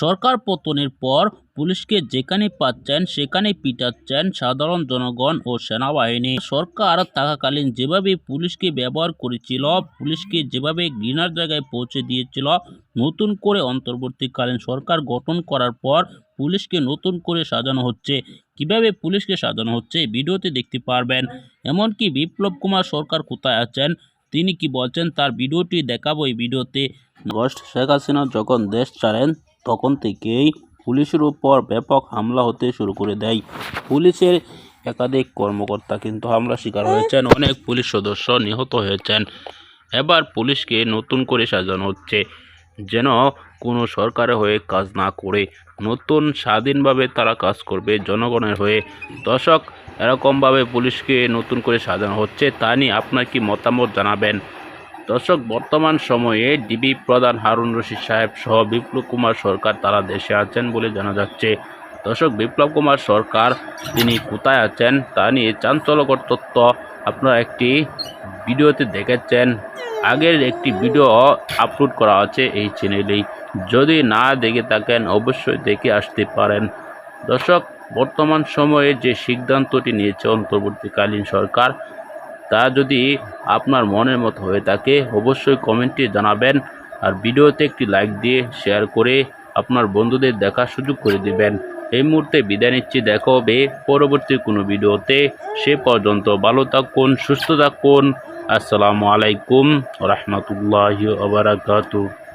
সরকার পতনের পর পুলিশকে যেখানে পাচ্ছেন, সেখানে পিটাচ্ছেন সাধারণ জনগণ ও সেনাবাহিনী। সরকার থাকাকালীন যেভাবে পুলিশকে ব্যবহার করেছিল, পুলিশকে যেভাবে ঘৃণার জায়গায় পৌঁছে দিয়েছিল, নতুন করে অন্তর্বর্তীকালীন সরকার গঠন করার পর পুলিশকে নতুন করে সাজানো হচ্ছে। কীভাবে পুলিশকে সাজানো হচ্ছে ভিডিওতে দেখতে পারবেন। এমনকি বিপ্লব কুমার সরকার কোথায় আছেন, তিনি কি বলছেন তার ভিডিওটি দেখাবো এই ভিডিওতে। শেখ হাসিনা যখন দেশ ছাড়েন তখন থেকেই পুলিশের উপর ব্যাপক হামলা হতে শুরু করে দেয়। পুলিশের একাধিক কর্মকর্তা কিন্তু হামলা শিকার হয়েছেন। অনেক পুলিশ সদস্য নিহত হয়েছেন। এবার পুলিশকে নতুন করে সাজানো হচ্ছে যেন কোনো সরকারের হয়ে কাজ না করে। নতুন, স্বাধীনভাবে তারা কাজ করবে জনগণের হয়ে। দর্শক, এরকমভাবে পুলিশকে নতুন করে সাজানো হচ্ছে। তা নিয়ে আপনার কি মতামত জানাবেন? দর্শক, বর্তমান সময়ে ডিবি প্রধান হারুন রশিদ সাহেব সহ বিপ্লব কুমার সরকার তারা দেশে আছেন বলে জানা যাচ্ছে। দর্শক, বিপ্লব কুমার সরকার তিনি কোথায় আছেন তা নিয়ে চাঞ্চল্যকর তথ্য আপনারা একটি ভিডিওতে দেখেছেন। আগের একটি ভিডিও আপলোড করা আছে এই চ্যানেলেই যদি না দেখে থাকেন, অবশ্যই দেখে আসতে পারেন। দর্শক, বর্তমান সময়ে যে সিদ্ধান্তটি নিয়েছে অন্তর্বর্তীকালীন সরকার তা যদি আপনার মনের মতো হয়ে থাকে, অবশ্যই কমেন্টে জানাবেন আর ভিডিওতে একটি লাইক দিয়ে শেয়ার করে আপনার বন্ধুদের দেখার সুযোগ করে দিবেন। এই মুহূর্তে বিদায় নিচ্ছি, দেখা হবে পরবর্তী কোনো ভিডিওতে। সে পর্যন্ত ভালো থাকুন, সুস্থ থাকুন। আসসালামু আলাইকুম রহমতুল্লাহ আবরাকাতু